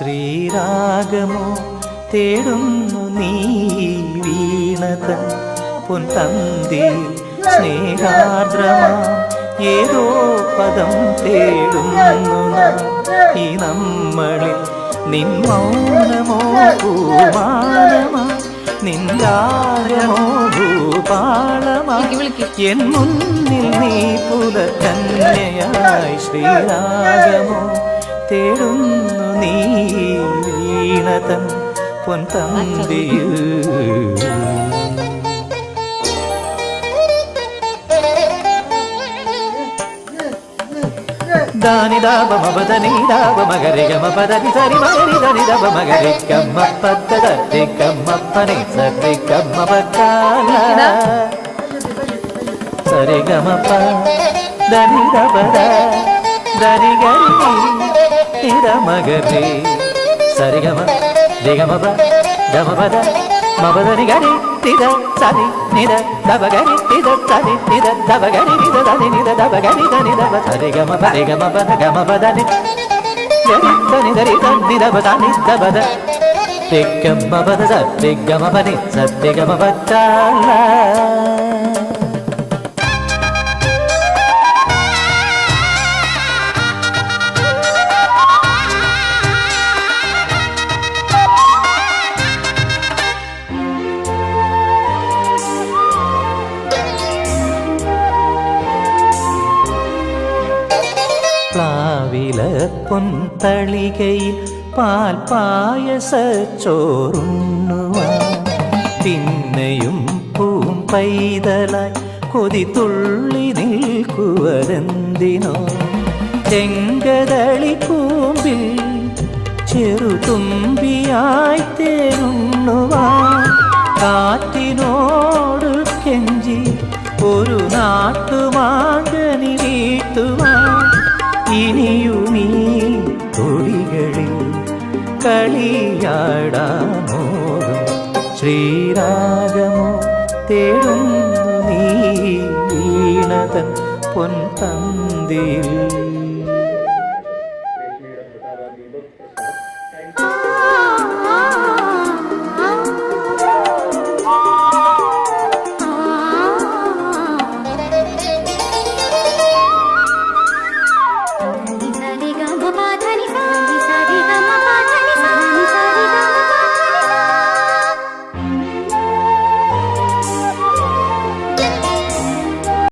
ശ്രീരാഗമോ തേടുന്നു നീ വീണതൻ പൊൻതന്തി സ്നേഹാർദ്രമാ ഏതോ പദം തേടുന്നു ഈ നമ്മളിൽ നിൻ മൗനമോ പൂമാനമാ ഭൂപാളമാ? എൻ മുന്നിൽ നീ പുലത്തന്നെയായി ശ്രീരാഗമോ തേടുന്നു ನೀ ವೀಣತನ್ ಪೊಂತಂದೆಯು దాని దాబ మబద నీ దాబ మగరి గమ పద ని సరి మగరి దని దబ మగరి గమ్మ పద్ద దద్ది గమ్మ పని సరి గమ్మ పక్కాల సరి గమ ప దని దబ సరిగరి తిరమగరి సరిగమ దిగమబ దమబద మబదని గరి తిద సరి నిద దబగరి తిద సరి నిద దబగరి నిద దని నిద దబగరి దని దబ సరి గమ పరి గమ బద గమ బదని గరి దని దరి దని దబ దని దబద తిగ్గమ్మ బద సత్తిగమ పని సత్తిగమ బచ్చాలా പ്ലാവില പൊൻതളികയിൽ പാൽ പായസ ചോറുണ്ണുവാൻ. പിന്നെയും പൂം പൈതലായി കൊതി തുള്ളി നിൽക്കുവരെന്തിനോ ചെങ്കതളി കൂമ്പിൽ ചെറുതുമ്പിയായി തേരുണ്ണുവാൻ കളിയാടാമോറും ശ്രീരാഗമോ തേടുന്നു നീ വീണതൻ പൊൻതന്തിയിൽ